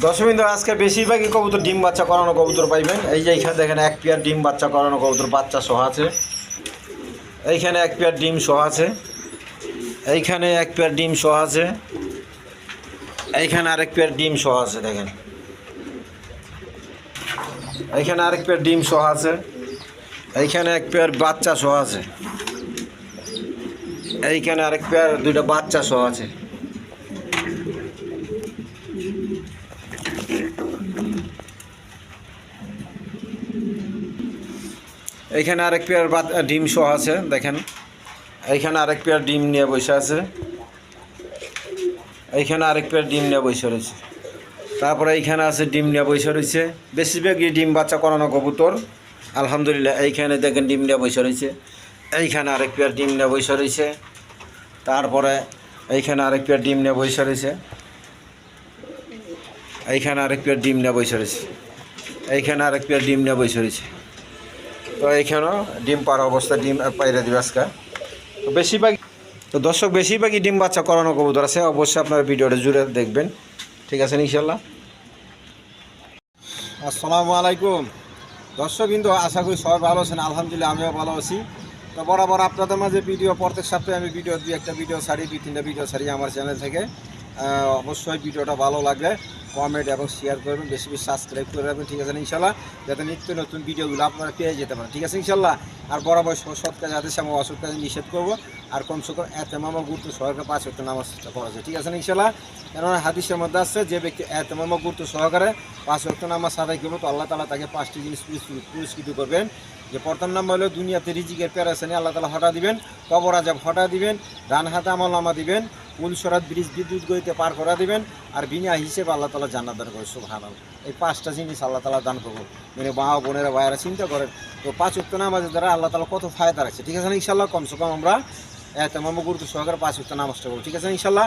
দশমিন্দর আজকে বেশিরভাগই কবুতর ডিম বাচ্চা করানো কবুতর পাইবেন। এই যে এইখানে দেখেন, এক পেয়ার ডিম বাচ্চা করানো কবুতর, বাচ্চা সহ আছে। এইখানে এক পেয়ার ডিম সহ আছে। এইখানে এক পেয়ার ডিম সহ আছে। এইখানে আরেক পেয়ার ডিম সহ আছে, দেখেন। এইখানে আরেক পেয়ার ডিম সহ আছে। এইখানে এক পেয়ার বাচ্চা সহ আছে। এইখানে আরেক পেয়ার দুইটা বাচ্চা সহ আছে। এইখানে আরেক পেয়ার ডিম সহ আছে, দেখেন। এইখানে আরেক পেয়ার ডিম নিয়ে বসে আছে। এইখানে আরেক পেয়ার ডিম নিয়ে বসে রয়েছে। তারপরে এইখানে আছে ডিম নিয়ে বসে রয়েছে। বেশিরভাগই ডিম বাচ্চা করানো কবুতর। আলহামদুলিল্লাহ, এইখানে দেখেন ডিম নিয়ে বসে রয়েছে। এইখানে আরেক পেয়ার ডিম নিয়ে বসে রয়েছে। তারপরে এইখানে আরেক পেয়ার ডিম নিয়ে বসে রয়েছে। এইখানে আরেক পেয়ার ডিম নিয়ে বসে রয়েছে। এইখানে আরেক পেয়ার ডিম নিয়ে বসে রয়েছে। তো এইখানেও ডিম পাড়া অবস্থা ডিম পাইরে দিবে আজকে। তো বেশিরভাগ তো দর্শক বেশিরভাগই ডিম বাচ্চা করানো কবুতর আছে অবশ্যই আপনার ভিডিওটা জুড়ে দেখবেন। ঠিক আছে ইনশাল্লাহ। আসসালামু আলাইকুম। দর্শক কিন্তু আশা করি সবাই ভালো আছেন আলহামদুলিল্লাহ আমিও ভালো আছি। তো বরাবর আপনাদের মাঝে ভিডিও প্রত্যেক সপ্তাহে আমি ভিডিও দুই একটা ভিডিও ছাড়ি দুই তিনটা ভিডিও ছাড়ি আমার চ্যানেল থেকে। অবশ্যই ভিডিওটা ভালো লাগলে কমেন্ট এবং শেয়ার করবেন, বেশি বেশি সাবস্ক্রাইব করে রাখবেন, ঠিক আছে ইনশাল্লাহ যাতে নিত্য নতুন ভিডিওগুলো আপনারা পেয়ে যেতে পারেন, ঠিক আছে ইনশাল্লাহ আর বরাবর স- সৎ কাজে আদেশ আমি অসৎ কাজে নিষেধ করব, আর কমসে কম এত মামা গুরুত্ব সহকারে পাঁচ হতে নামাজ পড়া ঠিক আছে ইনশাল্লাহ কেননা হাদিসের মধ্যে আসছে যে ব্যক্তি এত মামা গুরুত্ব সহকারে পাঁচ হক্ত নামাজ আদায় করব, তো আল্লাহ তালা তাকে পাঁচটি জিনিস পুরস্কৃত করবেন। যে প্রথম নাম্বার হলো, দুনিয়াতে রিজিকের প্যারাসানি আল্লাহ তালা হটা দিবেন, কবর আজাব হটা দিবেন, ডান হাতে আমল নামা দিবেন পুলসরাত ব্রিজ বিদ্যুৎ গতিতে পার করা দিবেন, আর বিনা হিসেবে আল্লাহ তালা জান্নাত দান করে সুবহান এই পাঁচটা জিনিস আল্লাহ তালা দান করব। মানে মা বোনেরা, ভাইয়েরা চিন্তা করেন, তো পাঁচ উক্ত নামাজের দ্বারা আল্লাহ তালা কত ফায়দা রাখছে, ঠিক আছে না ইনশাল্লাহ কমসে কম আমরা এত মামা গুরুত্ব সহকারে পাঁচ উক্ত নামাজটা করব ঠিক আছে ইনশাল্লাহ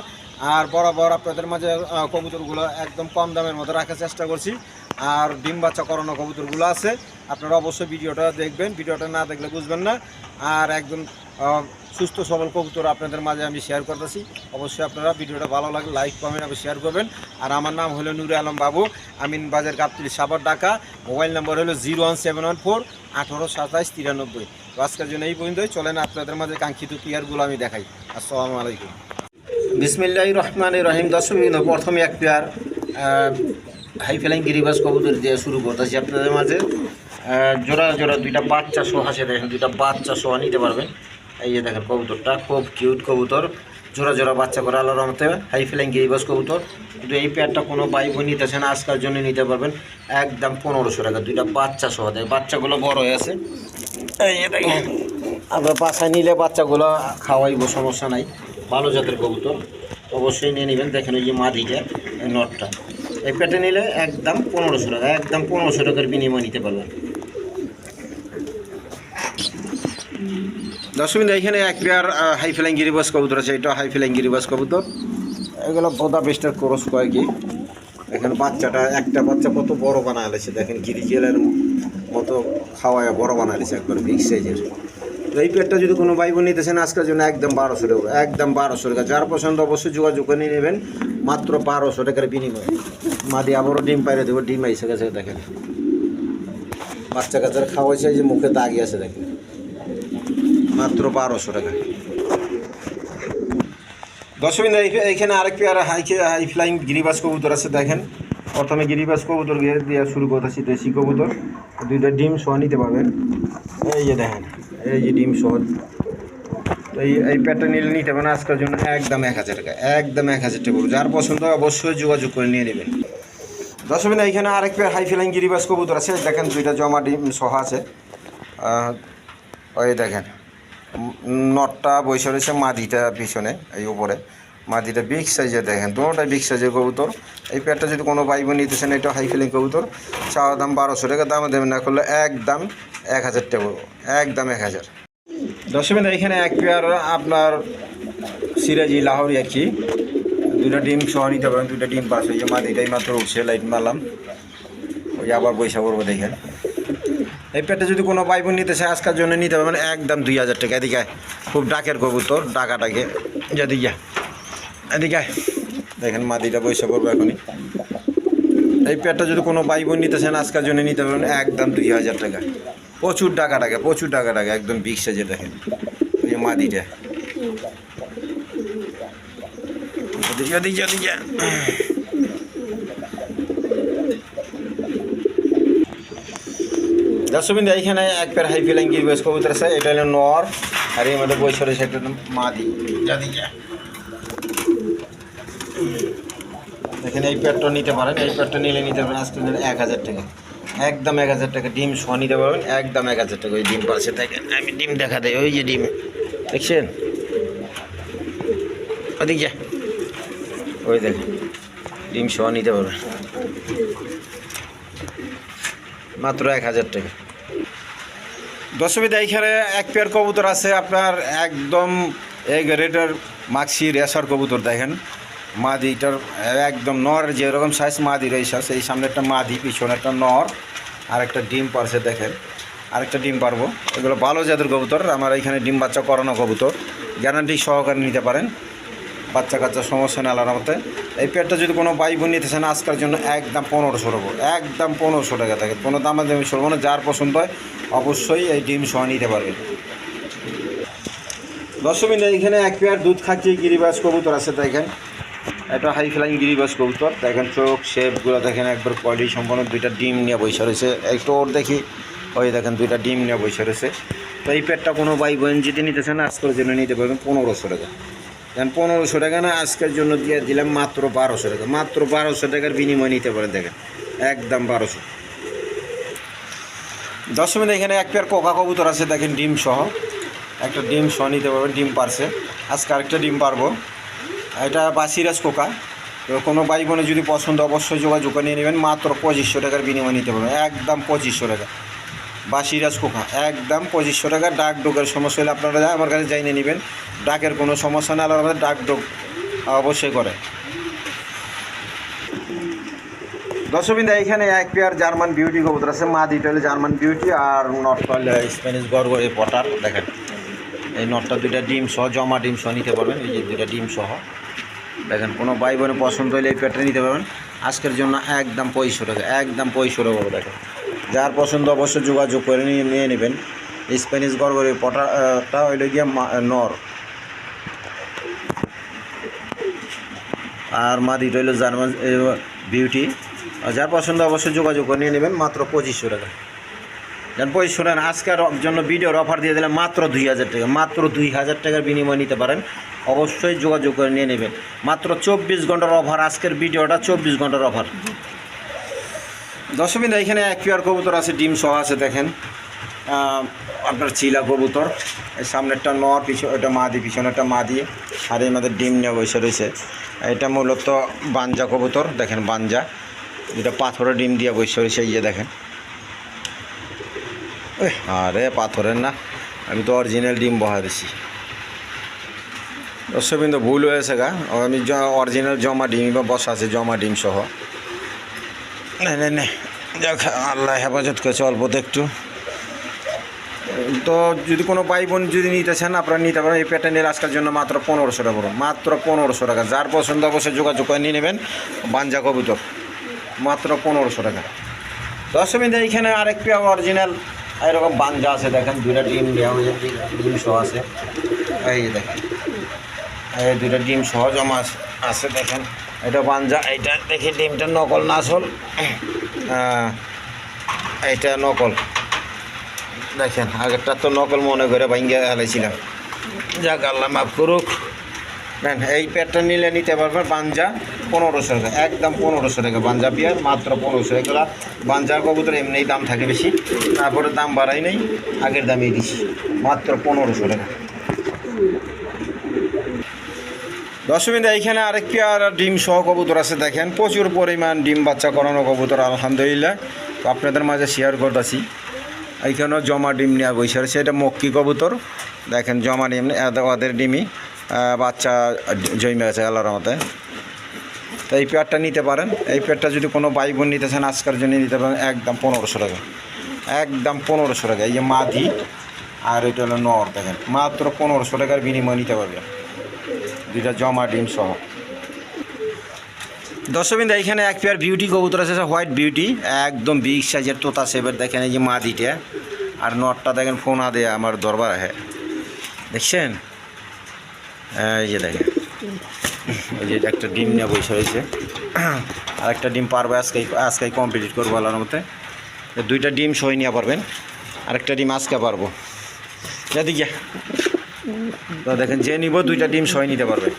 আর বরাবর আপনাদের মাঝে কবুতরগুলো একদম কম দামের মধ্যে রাখার চেষ্টা করছি। আর ডিম বাচ্চা করানো কবুতরগুলো আছে, আপনারা অবশ্যই ভিডিওটা দেখবেন, ভিডিওটা না দেখলে বুঝবেন না। আর একদম সুস্থ সবল কবুতর আপনাদের মাঝে আমি শেয়ার করতেছি। অবশ্যই আপনারা ভিডিওটা ভালো লাগে লাইক কমেন্ট এবং শেয়ার করবেন। আর আমার নাম হলো নুরে আলম বাবু, আমিন বাজার গাবতলি সাবর ঢাকা। মোবাইল নাম্বার হলো zero one seven one four আঠারো সাতাইশ তিরানব্বই। আজকের জন্য এই পর্যন্তই। চলেন আপনাদের মাঝে কাঙ্ক্ষিত প্লেয়ারগুলো আমি দেখাই। আসসালামু আলাইকুম। বিসমিল্লাহ রহমান রহিম। বিন্দু, প্রথমে এক পেয়ার হাই ফেলাইং গিরিবাস কবুতর দিয়ে শুরু করতেছি আপনাদের মাঝে। জোড়া জোড়া দুইটা বাচ্চা সহ আছে। দেখেন, দুইটা বাচ্চা সহ নিতে পারবেন। এই যে দেখেন কবুতরটা, খুব কিউট কবুতর। জোড়া জোড়া বাচ্চা করে আল্লাহর রহমতে হাই ফেলাইং গিরিবাস কবুতর। কিন্তু এই পেয়ারটা কোনো বাই বই নিতেছে না আজকাল জন্য নিতে পারবেন। একদম পনেরোশো টাকা, দুইটা বাচ্চা সহ। দেয় বাচ্চাগুলো বড় হয়ে আছে। এই দেখেন, আমরা বাসায় নিলে বাচ্চাগুলো খাওয়াইবো, সমস্যা নাই। ভালো জাতের কবুতর। অবশ্যই নিয়ে নেবেন। দেখেন ওই যে মাদিটা নটটা এই পেটে নিলে একদম পনেরোশো টাকা, একদম পনেরোশো টাকার বিনিময় নিতে পারবেন। দশমিন এখানে এক পেয়ার হাই ফ্লাইং গিরিবাস কবুতর আছে, এটা হাই ফ্লাইং গিরিবাস কবুতর। এগুলো বোদা বেস্টার ক্রস কয়েকই এখানে বাচ্চাটা, একটা বাচ্চা কত বড় বানালেছে দেখেন গিরিজেলের মতো খাওয়ায় বড় বানালেছে একবার বিগ সাইজের তো এই পেটটা যদি কোনো ভাই বোন নিতেছেন আজকের জন্য একদম বারোশো টাকা, একদম বারোশো টাকা। যার পছন্দ অবশ্যই যোগাযোগ করে নিয়ে নেবেন, মাত্র বারোশো টাকার বিনিময়ে। মাদি আবারও ডিম পাইরে দেবো, ডিম আইসে গেছে, দেখেন। বাচ্চা কাচ্চার খাওয়াইছে যে মুখে দাগি আছে, দেখেন। মাত্র বারোশো টাকা। দশমিন এইখানে আরেক পেয়ার হাই হাই ফ্লাইং গিরিবাস কবুতর আছে, দেখেন। প্রথমে গিরিবাস কবুতর দিয়ে শুরু করতেছি, দেশি কবুতর। দুইটা ডিম সহ নিতে পারবেন। এই যে দেখেন, এই যে ডিম তো এই এই প্যাডটা নিলে নিতে পারেন আজকের জন্য একদম এক হাজার টাকা, একদম এক হাজার টাকা। যার পছন্দ অবশ্যই যোগাযোগ করে নিয়ে নেবেন। দশমিন এইখানে আরেক পেয়ার হাই ফ্লাইং গিরিবাস কবুতর আছে, দেখেন দুইটা জমা ডিম সহ আছে। ওই দেখেন। নটটা বসে রয়েছে মাদিটা পিছনে, এই উপরে। মাদিটা বিগ সাইজের দেখেন দুটোটাই বিগ সাইজের কবুতর। এই পেয়ারটা যদি কোনো ভাই বোন নিতেছেন এটা হাই ফিলিং কবুতর। চাওয়া দাম বারোশো টাকা, দামে দেবেন না, করলে একদম এক হাজার টাকা একদম এক হাজার। দশমিন এখানে এক পেয়ার আপনার সিরাজি লাহোরি আর কি। দুটা ডিম সহ নিতে পারেন দুটা ডিম পাস হয়েছে মাদিটাই মাত্র উঠছে লাইট মারলাম। ওই আবার পয়সা করব দেখেন। এই পেটে যদি কোনো বোন নিতে চায়, আজকের জন্য নিতে পারবেন একদম দুই হাজার টাকা। এদিকে খুব ডাকের কবুতর ডাকাটাকে যদি যা এদিকে দেখেন মাদিটা পয়সা করব এখনই। এই পেয়ারটা যদি কোনো ভাই বোন নিতে চান আজকের জন্য নিতে পারেন একদম দুই হাজার টাকা। প্রচুর টাকা টাকা প্রচুর টাকা টাকা একদম বিগ সাইজের দেখেন। ওই যে মাদিটা। ওদিকে ওদিকে ওদিকে দর্শকবিন্দু এইখানে এক পেয়ার হাই ফিলাইং গিরবেস কবুতর আছে। এটা হলো নর আর এর মধ্যে রয়েছে একটা মাদি। এখানে এই পেয়ারটা নিতে পারেন। এই পেয়ারটা নিলে নিতে পারেন আজকে এক হাজার টাকা। একদম এক হাজার টাকা ডিম শ নিতে পারবেন। একদম এক হাজার টাকা ওই ডিম পাশে থাকে আমি ডিম দেখা দেয় ওই যে ডিম। দেখছেন? ওদিক যা। ওই দেখ ডিম শ নিতে পারবেন। মাত্র এক হাজার টাকা। দশমীতে এইখানে এক পেয়ার কবুতর আছে আপনার একদম এই রেটের মাক্সি রেসার কবুতর দেখেন। মাদিটার একদম নর, যেরকম সাইজ মাদি রয়েছে সেই সামনে একটা মাদি পিছনে একটা নর আর একটা ডিম পারছে দেখেন। আরেকটা ডিম পারব। এগুলো ভালো জাতের কবুতর, আমার এখানে ডিম বাচ্চা করানো কবুতর। গ্যারান্টি সহকারে নিতে পারেন। বাচ্চা কাচ্চা সমস্যা নেই আলার মতে এই পেয়ারটা যদি কোনো বাই বোন নিতে চান আজকের জন্য একদম পনেরোশো টাকা একদম পনেরোশো টাকা থাকে। কোনো দামে দামি সরবো না যার পছন্দ হয় অবশ্যই এই ডিম সহ নিতে পারবে। দশমিন এখানে এক পেয়ার দুধ খাচ্ছি গিরিবাস কবুতর আছে, দেখেন। একটা হাই ফ্লাইং গিরিবাস কবুতর, দেখেন চোখ শেপগুলো দেখেন একবার কোয়ালিটি সম্পন্ন দুইটা ডিম নিয়ে বসে রয়েছে। একটু ওর দেখি, ওই দেখেন দুইটা ডিম নিয়ে বসে রয়েছে। তো এই পেটটা কোনো বাই বোন যদি নিতে চান আজকের জন্য নিতে পারবেন পনেরোশো টাকা। দেন পনেরোশো টাকা না আজকের জন্য দিয়ে দিলাম মাত্র বারোশো টাকা। মাত্র বারোশো টাকার বিনিময় নিতে পারেন দেখেন। একদম বারোশো। দশ মিনিট এখানে এক পেয়ার কোকা কবুতর আছে, দেখেন ডিম সহ। একটা ডিম সহ নিতে পারবেন, ডিম পারছে। আজকে আরেকটা ডিম পারব। এটা বাসিরাজ কোকা। তো কোনো বাই বোনে যদি পছন্দ, অবশ্যই যোগাযোগ নিয়ে নেবেন। মাত্র পঁচিশশো টাকার বিনিময় নিতে পারবেন। একদম পঁচিশশো টাকা। বাসিরাজ কোকা একদম পঁচিশশো টাকা ডাক ডোকের সমস্যা হলে আপনারা যা আমার কাছে যাই নিয়ে নেবেন। ডাকের কোনো সমস্যা না আলাদা ডাক ডোক অবশ্যই করে। দর্শকবিন্দা, এখানে এক পেয়ার জার্মান বিউটি কবুতর আছে, মা দুইটা হলে জার্মান বিউটি আর নটটা হলে স্প্যানিশ এই পটার, দেখেন। এই নটটা দুইটা ডিম সহ, জমা ডিম সহ নিতে পারবেন, এই যে দুইটা ডিম সহ। দেখেন, কোনো ভাই বোনে পছন্দ হলে এই পেয়ারটা নিতে পারবেন। আজকের জন্য একদম পঁয়ষো টাকা, একদম পঁয়ষো টাকা দেখেন। যার পছন্দ অবশ্যই যোগাযোগ করে নিয়ে নিয়ে নেবেন। স্প্যানিশ গড়গড়ে পটাটা হইলে গিয়ে নর। আর মাদি রইল জার্মান বিউটি। যার পছন্দ অবশ্যই যোগাযোগ করে নিয়ে নেবেন, মাত্র পঁচিশশো টাকা। যান পঁচিশশো টাকা আজকের জন্য ভিডিওর অফার দিয়ে দিলাম, মাত্র দুই হাজার টাকা, মাত্র দুই হাজার টাকার বিনিময় নিতে পারেন। অবশ্যই যোগাযোগ করে নিয়ে নেবেন। মাত্র চব্বিশ ঘণ্টার অফার, আজকের ভিডিওটা চব্বিশ ঘণ্টার অফার। দশমিন এখানে এক পিয়ার কবুতর আছে, ডিম সহ আছে, দেখেন। আপনার চিলা কবুতর। এই সামনেরটা নর পিছনে এটা মা দিয়ে পিছনে একটা মা দিয়ে, আর এই আমাদের ডিম নিয়ে বসে রয়েছে। এটা মূলত বাঞ্জা কবুতর, দেখেন বাঞ্জা। যেটা পাথরের ডিম দিয়ে বসে রয়েছে, এই যে দেখেন। আরে পাথরের না, আমি তো অরিজিনাল ডিম বহা দিছি। দর্শকবিন্দু, ভুল হয়েছে গা। আমি অরিজিনাল জমা ডিম বা বসা আছে, জমা ডিম সহ। নে নে নে। যাক, আল্লাহ হেফাজত করেছে অল্পতে একটু। তো যদি কোনো ভাই বোন যদি নিতে চান, আপনারা নিতে পারেন। এই প্যাটার্নের আজকের জন্য মাত্র পনেরোশো টাকা পড়ুন মাত্র পনেরোশো টাকা। যার পছন্দ অবশ্যই যোগাযোগ করে নিয়ে নেবেন। বাঞ্জা কবুতর। মাত্র পনেরোশো টাকা। দশ মিনিট এইখানে আরেক পেয়া অরিজিনাল এরকম বাঞ্জা আছে, দেখেন। দুইটা ডিম দেওয়া হয়েছে, ডিম সহ আছে। এই দেখেন। এই দুইটা ডিম সহ জমা আছে, দেখেন। এটা বাঞ্জা এইটা দেখি ডিমটা নকল না আসল? এইটা নকল। দেখেন, আগেরটা তো নকল মনে করে ভাঙ্গে হালাইছিলাম যাক, আল্লাহ মাফ করুক। নেন এই প্যাডটা নিলে নিতে পারবেন বাঞ্জা পনেরোশো টাকা, একদম পনেরোশো টাকা বাঞ্জা বিয়ার মাত্র পনেরোশো এগুলা বাঞ্জার কবুতর এমনিই দাম থাকে বেশি, তারপরে দাম বাড়াই নেই, আগের দামেই দিছি, মাত্র পনেরোশো টাকা। দশমিন এইখানে আরেক পেয়ার ডিম সহ কবুতর আছে, দেখেন, প্রচুর পরিমাণ ডিম বাচ্চা করানো কবুতর, আলহামদুলিল্লাহ। তো আপনাদের মাঝে শেয়ার করতেছি। এইখানেও জমা ডিম নেওয়া বসে রয়েছে, এটা মক্কি কবুতর। দেখেন, জমা ডিম ওদের ডিমই বাচ্চা জমে আছে আল্লাহর মতে তো এই পেয়ারটা নিতে পারেন। এই পেয়ারটা যদি কোনো ভাই বোন নিতে চান, আজকের জন্য নিতে পারেন, একদম পনেরোশো টাকা। একদম পনেরোশো টাকা। এই যে মাদি, আর এটা হলো নর, দেখেন, মাত্র পনেরোশো টাকার বিনিময় নিতে পারবেন দুইটা জমা, ডিম সহ। দর্শকবিন্দু, এইখানে এক পেয়ার বিউটি কবুতর আছে হোয়াইট বিউটি একদম বিগ সাইজের তোতা সেবের দেখেন এই যে মা মাদিটা। আর নটটা দেখেন ফোনা দেয়া, আমার দরবার আছে। দেখছেন? এই যে দেখেন। এই যে একটা ডিম নিয়ে বসে রয়েছে। আর একটা ডিম পারবে আজকে আজকে কমপ্লিট করব আল্লাহর মতে দুইটা ডিম সই নিয়ে পারবেন, আরেকটা ডিম আজকে পারব। এদিকে। তো দেখেন, যে নিব, দুইটা ডিম সই নিতে পারবে।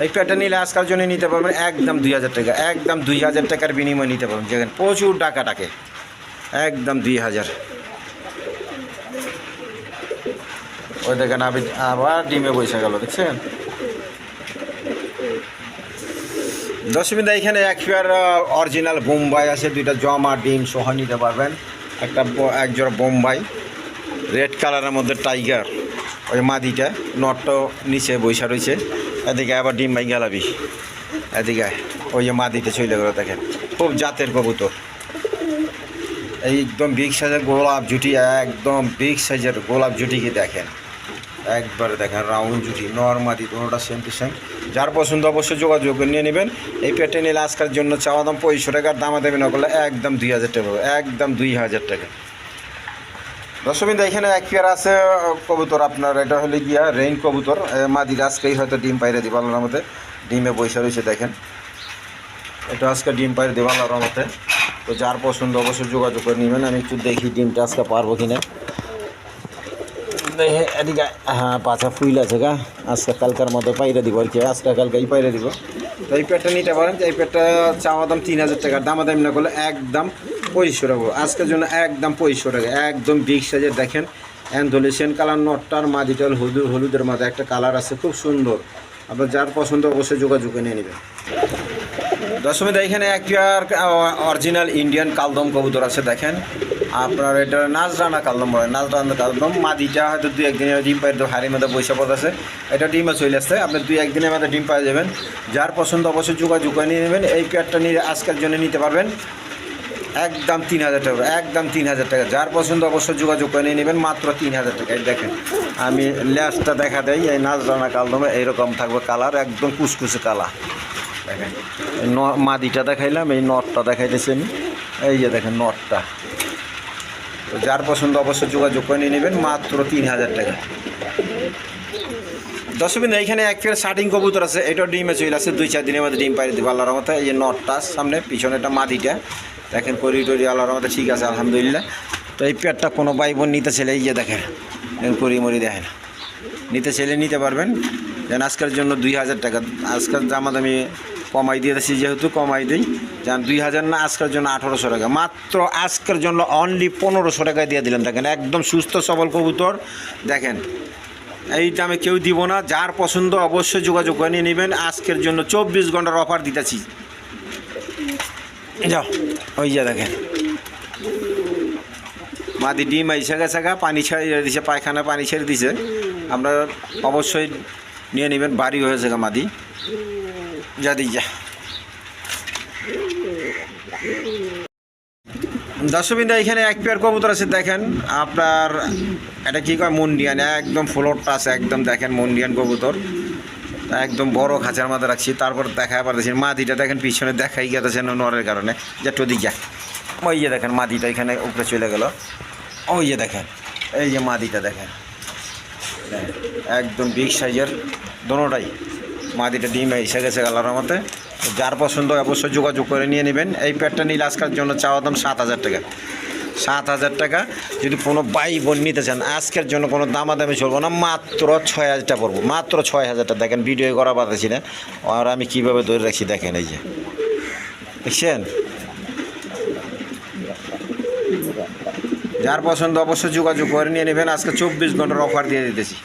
এই প্যাটা নিলে আজকাল জন্য নিতে পারবেন একদম দুই হাজার টাকা, একদম দুই হাজার টাকার বিনিময়ে নিতে পারবেন। যেখানে প্রচুর টাকা টাকে। একদম দুই হাজার। ওই দেখেন, আবি আবার ডিমে বসে গেল, দেখছেন? দশমিন এখানে এক পেয়ার অরিজিনাল বোম্বাই আছে, দুইটা জমা ডিম সহ নিতে পারবেন। একটা ব- এক জোড়া বোম্বাই রেড কালারের মধ্যে টাইগার ওই মাদিটা নটটাও নিচে বৈশা রয়েছে এদিকে আবার ডিম ভাই গেলাবি এদিকে ওই যে মাদিটা চলে গেলো, দেখেন। খুব জাতের কবুতর। এই একদম বিগ সাইজের গোলাপ জুটি, একদম বিগ সাইজের গোলাপ জুটিকে দেখেন? একবারে দেখেন রাউন্ড জুটি নর্মাদি দুটোটা সেম টু সেম যার পছন্দ অবশ্যই যোগাযোগ নিয়ে নেবেন। এই পেটে নিলে আজকের জন্য চাওয়া দাম পঁয়ষট্টি টাকার দামা দেবেন করলে একদম দুই হাজার টাকা, একদম দুই হাজার টাকা। দর্শকবিন্দু, এখানে এক পেয়ার আছে কবুতর আপনার, এটা হলে গিয়া রেইন কবুতর। মাদি আজকেই হয়তো ডিম পাইরে দিব আল্লাহর মতে ডিমে পয়সা রয়েছে, দেখেন। এটা আজকে ডিম পাইরে দিব আল্লাহর মতে তো যার পছন্দ অবশ্যই যোগাযোগ করে নেবেন। আমি একটু দেখি ডিমটা আজকে পারব কিনা। দেখে এদিকে হ্যাঁ পাছা ফুইল আছে গা। আজকে কালকার মতো পাইরে দিব আর কি। আজকে কালকেই পাইরে দিব। তো এই পেটটা নিতে পারেন। এই পেটটা চাওয়া দাম তিন হাজার টাকা। দাম দাম না করলে একদম টাকা আজকের জন্য একদম পঁয়ষট্টি টাকা একদম বিগ সাইজের দেখেন অ্যান্থোলেশিয়ান কালার নটটার মাদিটাল হলুদ, হলুদের মাথায় একটা কালার আছে, খুব সুন্দর। আপনার যার পছন্দ অবশ্যই যোগাযোগ নিয়ে নেবেন। দশমীতে এখানে এক অরিজিনাল ইন্ডিয়ান কালদম কবুতর আছে, দেখেন। আপনার এটা নাজরানা কালদম বলে, নাজরানা কালদম। মাদিটা হয়তো দুই একদিনের ডিম পাই তো হাড়ির মধ্যে পয়সা পদ আছে। এটা ডিমে চলে আসছে, আপনি দুই একদিনের মধ্যে ডিম পাই যাবেন যার পছন্দ অবশ্যই যোগাযোগ নিয়ে নেবেন। এই পেয়ারটা নিয়ে আজকের জন্য নিতে পারবেন। একদম তিন হাজার টাকা, একদম তিন হাজার টাকা। যার পছন্দ অবশ্যই যোগাযোগ করে নিয়ে নেবেন, মাত্র তিন হাজার টাকা। দেখেন, আমি ল্যাসটা দেখা দেয় এই নাজরানা কালদমে এইরকম থাকবে কালার, একদম কুচকুচে কালা দেখেন মাদিটা দেখাইলাম, এই নটটা দেখাইতেছি আমি। এই যে দেখেন নটটা। তো যার পছন্দ অবশ্যই যোগাযোগ করে নিয়ে নেবেন, মাত্র তিন হাজার টাকা। দশমিন এইখানে এক ফের শার্টিং কবুতর আছে এটা ডিমে চলে আছে, দুই চার দিনের মধ্যে ডিম পাইরে দিব, আল্লাহর মতো এই যে নটটা, সামনে পিছনে একটা মাদিটা দেখেন করি টরি আল্লাহর মতো ঠিক আছে, আলহামদুলিল্লাহ। তো এই পেটটা কোনো ভাই বোন নিতে ছেলে এই যে দেখেন করি মরি দেখেন। নিতে ছেলে নিতে পারবেন। যেন আজকের জন্য দুই হাজার টাকা। আজকের জামা দামি কমাই দিয়ে দিচ্ছি যেহেতু কমাই দিই। যেন দুই হাজার না, আজকের জন্য আঠারোশো টাকা। মাত্র আজকের জন্য অনলি পনেরোশো টাকায় দিয়ে দিলাম। দেখেন, একদম সুস্থ সবল কবুতর। দেখেন, এই দামে কেউ দিব না। যার পছন্দ অবশ্যই যোগাযোগ করে নিয়ে নেবেন। আজকের জন্য চব্বিশ ঘণ্টার অফার দিতেছি। যাও, ওই যা দেখেন। মাদি ডিম আইসা গেছে গা পানি ছেড়ে দিছে, পায়খানা পানি ছেড়ে দিছে। আপনারা অবশ্যই নিয়ে নেবেন, বাড়ি হয়েছে গা মাদি। যা দিই যা। দর্শকবিন্দা, এখানে এক পেয়ার কবুতর আছে, দেখেন। আপনার, এটা কি কয়, মন্ডিয়ান? একদম ফ্লোরটা আছে, একদম দেখেন মন্ডিয়ান কবুতর। একদম বড় খাঁচার মধ্যে রাখছি, তারপর দেখা পারতেছি মাদিটা দেখেন পিছনে দেখাই গেছে নরের কারণে। যে টদি যা ওই যে দেখেন মাদিটা এখানে উপরে চলে গেল। ওই যে দেখেন, এই যে মাদিটা দেখেন। একদম বিগ সাইজের দোনোটাই। মাদিটা ডিম এসে গেছে কালার মতে যার পছন্দ অবশ্যই যোগাযোগ করে নিয়ে নেবেন। এই প্যাডটা নিলে আজকের জন্য চাওয়া দাম সাত হাজার টাকা। সাত হাজার টাকা। যদি কোনো বাই বোন নিতে চান, আজকের জন্য কোনো দামাদামি চলবো না, মাত্র ছয় হাজারটা পড়ব। মাত্র ছয় হাজারটা দেখেন, ভিডিও করা পারতেছি না। আর আমি কীভাবে ধরে রাখছি, দেখেন এই যে। দেখছেন? যার পছন্দ অবশ্যই যোগাযোগ করে নিয়ে নেবেন। আজকে চব্বিশ ঘণ্টার অফার দিয়ে দিতেছি।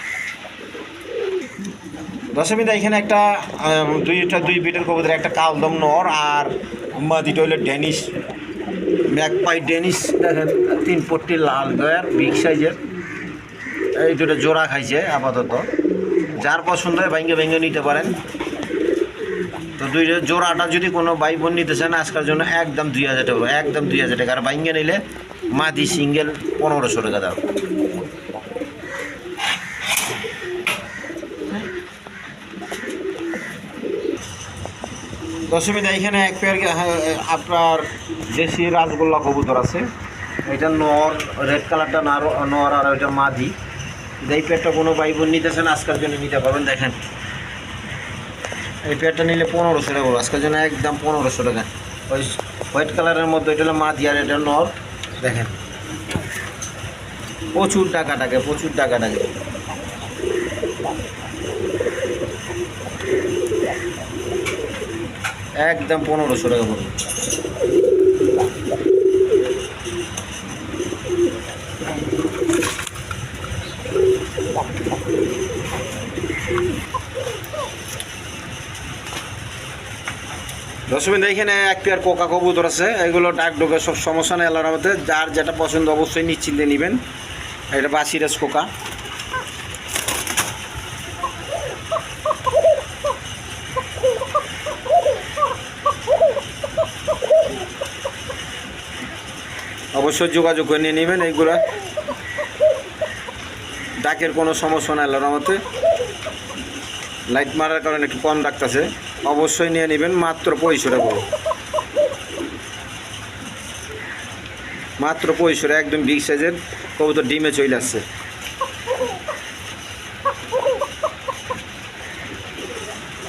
দশমীদা এখানে একটা দুইটা দুই বিটের কবুতর একটা কালদম নর আর মাদিটা হইল ডেনিশ ম্যাকপাই ডেনিশ দেখেন তিন পট্টি লাল গয়ার বিগ সাইজের। এই দুটো জোড়া খাইছে আপাতত। যার পছন্দ হয় ভেঙে ভেঙে নিতে পারেন। তো দুই জোড়াটা যদি কোনো ভাই বোন নিতে চান আজকের জন্য একদম দুই হাজার টাকা একদম দুই হাজার টাকা। আর ভাঙ্গে নিলে মাদি সিঙ্গেল পনেরোশো টাকা দাও দশমীতে এখানে এক পেয়ার হ্যাঁ, আপনার দেশি রাসগোল্লা কবুতর আছে। এটা নর রেড কালারটা নার, নর আর ওইটা মাদি। এই পেয়ারটা কোনো ভাই বোন নিতেছেন আজকের জন্য নিতে পারবেন, দেখেন। এই পেয়ারটা নিলে পনেরোশো টাকা আজকের জন্য একদম পনেরোশো টাকা। ওই হোয়াইট কালারের মধ্যে এটা হলো মাদি আর এটা নর, দেখেন। প্রচুর টাকা টাকে প্রচুর টাকা টাকে একদম পনেরোশো টাকা পড়বে দশমিন এখানে এক পেয়ার কোকা কবুতর আছে। এগুলো ডাক ডোকে সব সমস্যা নেই আল্লাহর মধ্যে যার যেটা পছন্দ অবশ্যই নিশ্চিন্তে নেবেন। এটা বাসিরাজ পোকা অবশ্যই যোগাযোগ করে নিয়ে নেবেন এইগুলো। ডাকের কোনো সমস্যা নাই আল্লাহর মতে লাইট মারার কারণে একটু কম ডাকতেছে। অবশ্যই নিয়ে নেবেন, মাত্র পঁয়ষট্টি টাকা। মাত্র পঁয়ষট্টি, একদম বিগ সাইজের কবুতর ডিমে চলে আসছে।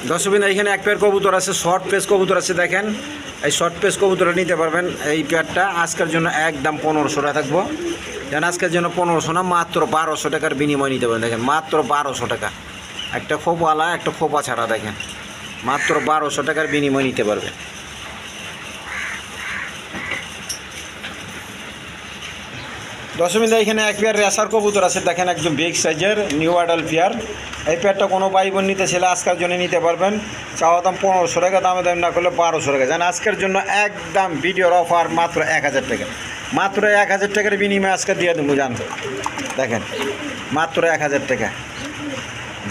দশবিন এখানে এক পেয়ার কবুতর আছে শর্ট পেস কবুতর আছে, দেখেন। এই শর্ট পেস কবুতরটা নিতে পারবেন, এই পেয়ারটা আজকের জন্য একদম পনেরোশো টাকা থাকব। যেন আজকের জন্য পনেরোশো না, মাত্র বারোশো টাকার বিনিময় নিতে পারবেন, দেখেন, মাত্র বারোশো টাকা। একটা খোপওয়ালা একটা খোপা ছাড়া, দেখেন। মাত্র বারোশো টাকার বিনিময় নিতে পারবেন দশমিন্দা এখানে এক পেয়ার রেসার কবুতর আছে, দেখেন একদম বিগ সাইজের নিউ আডাল পেয়ার এই পেয়ারটা কোনো ভাই বোন নিতে ছেলে আজকের জন্য নিতে পারবেন। চাওয়া দাম পনেরোশো টাকা, দামে দাম না করলে বারোশো টাকা। জান, আজকের জন্য একদম ভিডিওর অফার মাত্র এক হাজার টাকা। মাত্র এক হাজার টাকার বিনিময়ে আজকে দিয়ে দেবো, জান। দেখেন, মাত্র এক হাজার টাকা।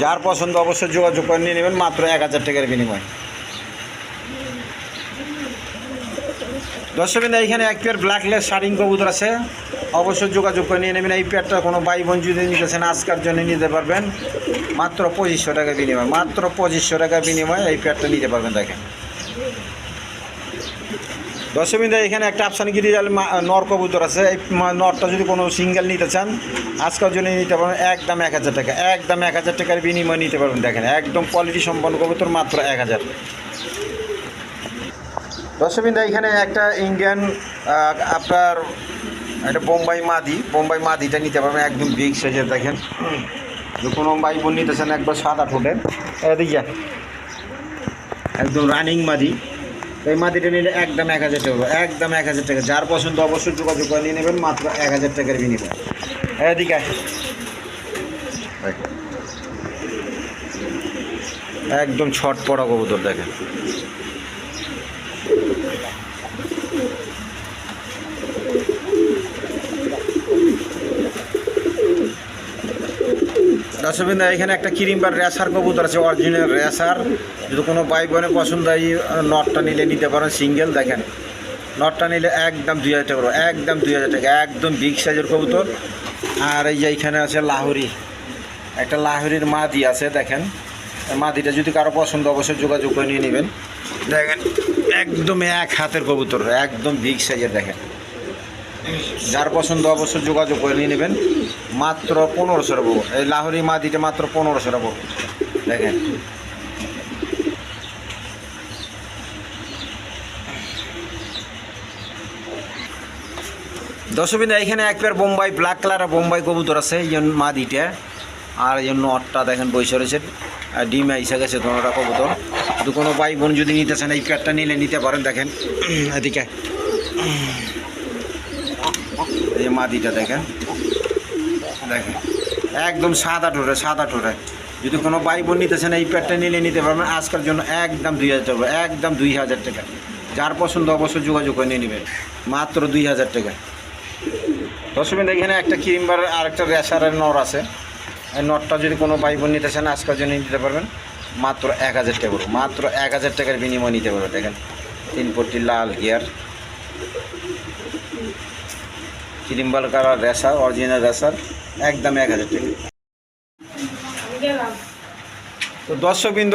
যার পছন্দ অবশ্যই যোগাযোগ করে নিয়ে নেবেন, মাত্র এক হাজার টাকার বিনিময়। দর্শকবিন্দু এইখানে এক পেয়ার ব্ল্যাকলেস শারিং কবুতর আছে। অবশ্যই যোগাযোগ করে নিয়ে নেবেন। এই পেয়ারটা কোনো ভাই বোন যদি নিতেছেন আজকার জন্য নিতে পারবেন। মাত্র পঁচিশশো টাকার বিনিময়, মাত্র পঁচিশশো টাকার বিনিময় এই পেয়ারটা নিতে পারবেন, দেখেন। দশমিন্দা এখানে একটা আফসানি গিরিজাল নর কবুতর আছে। এই নরটা যদি কোনো সিঙ্গেল নিতে চান, আজকের জন্য নিতে পারবেন একদম এক হাজার টাকা। একদম এক হাজার টাকার বিনিময় নিতে পারবেন, দেখেন, একদম কোয়ালিটি সম্পন্ন কবুতর মাত্র এক হাজার। দর্শকবিন্দা, এখানে একটা ইন্ডিয়ান আপনার একটা বোম্বাই মাদি। বোম্বাই মাদিটা নিতে পারবেন একদম বিগ সাইজের দেখেন। কোনো ভাই বোন নিতেছেন একবার সাদা ঠোঁটের এদিকে। একদম রানিং মাদি। এই মাটিটা নিলে একদম এক হাজার টাকা একদম এক হাজার টাকা। যার পছন্দ অবশ্যই যোগাযোগ করে নিয়ে নেবেন মাত্র এক হাজার টাকার বিনিময়। এদিকে। একদম ছট পড়া কবুতর দেখেন। দর্শকবৃন্দ এখানে একটা কিরিমবার রেসার কবুতর আছে অরিজিনাল রেসার। যদি কোনো বাইক বোনের পছন্দ হয় নটটা নিলে নিতে পারেন সিঙ্গেল দেখেন। নটটা নিলে একদম দুই হাজার টাকা একদম দুই হাজার টাকা, একদম বিগ সাইজের কবুতর। আর এই যে এইখানে আছে লাহুরি। একটা লাহুরির মাদি আছে, দেখেন। মাদিটা যদি কারও পছন্দ, অবশ্যই যোগাযোগ করে নিয়ে নেবেন। দেখেন, একদম এক হাতের কবুতর, একদম বিগ সাইজের দেখেন। যার পছন্দ, অবশ্যই যোগাযোগ করে নিয়ে নেবেন। মাত্র পনেরোশো টাকা। এই লাহোরি মাদিটা মাত্র পনেরোশো টাকা। দেখেন। দশবিন্দা এখানে এক pair Bombay, black colour Bombay কবুতর আছে, এই জন্য মাদিটা। আর এই জন্য নটটা দেখেন বসে রয়েছে। আর ডিম এসে গেছে দোনোটা কবুতর। কিন্তু কোনো ভাই বোন যদি নিতে চান, এই পেয়ারটা নিলে নিতে পারেন, দেখেন। এদিকে। এই মাদিটা দেখেন। দেখেন। একদম সাদা টোরে সাদা টোরে যদি কোনো ভাই বোন নিতে চান এই প্যাডটা নিলে নিতে পারবেন। আজকের জন্য একদম দুই হাজার টাকা, একদম দুই হাজার টাকা। যার পছন্দ অবশ্যই যোগাযোগ করে নিয়ে নেবেন। মাত্র দুই হাজার টাকা। দশমিন এখানে একটা ক্রিমবার আর একটা রেসারের নর আছে। এই নটটা যদি কোনো ভাই বোন নিতে চান আজকের জন্য নিতে পারবেন। মাত্র এক হাজার টাকা। মাত্র এক হাজার টাকার বিনিময় নিতে পারবেন, দেখেন। তিন পট্টি লাল গিয়ার ক্রিম্বাল কালার রেসার অরিজিনাল রেসার একদম এক হাজার টাকা। তো দর্শকবৃন্দ,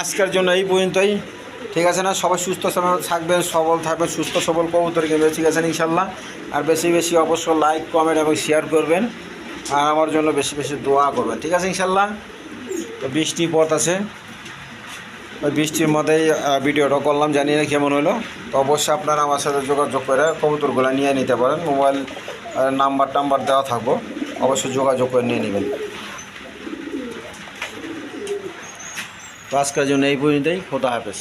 আজকের জন্য এই পর্যন্তই। ঠিক আছে না? সবাই সুস্থ থাকবেন, সবল থাকবেন, সুস্থ সবল কবুতর কিনবেন, ঠিক আছে ইনশাল্লাহ? আর বেশি বেশি অবশ্য লাইক কমেন্ট এবং শেয়ার করবেন। আর আমার জন্য বেশি বেশি দোয়া করবেন, ঠিক আছে ইনশাল্লাহ? তো বৃষ্টি পথ আছে। ওই বৃষ্টির মধ্যেই ভিডিওটা করলাম, জানি না কেমন হলো। তো অবশ্যই আপনারা আমার সাথে যোগাযোগ করে কবুতরগুলো নিয়ে নিতে পারেন। মোবাইল নাম্বার টাম্বার দেওয়া থাকব। অবশ্যই যোগাযোগ করে নিয়ে নেবেন। তো আজকের জন্য এই পর্যন্তই খোদা হাফেজ।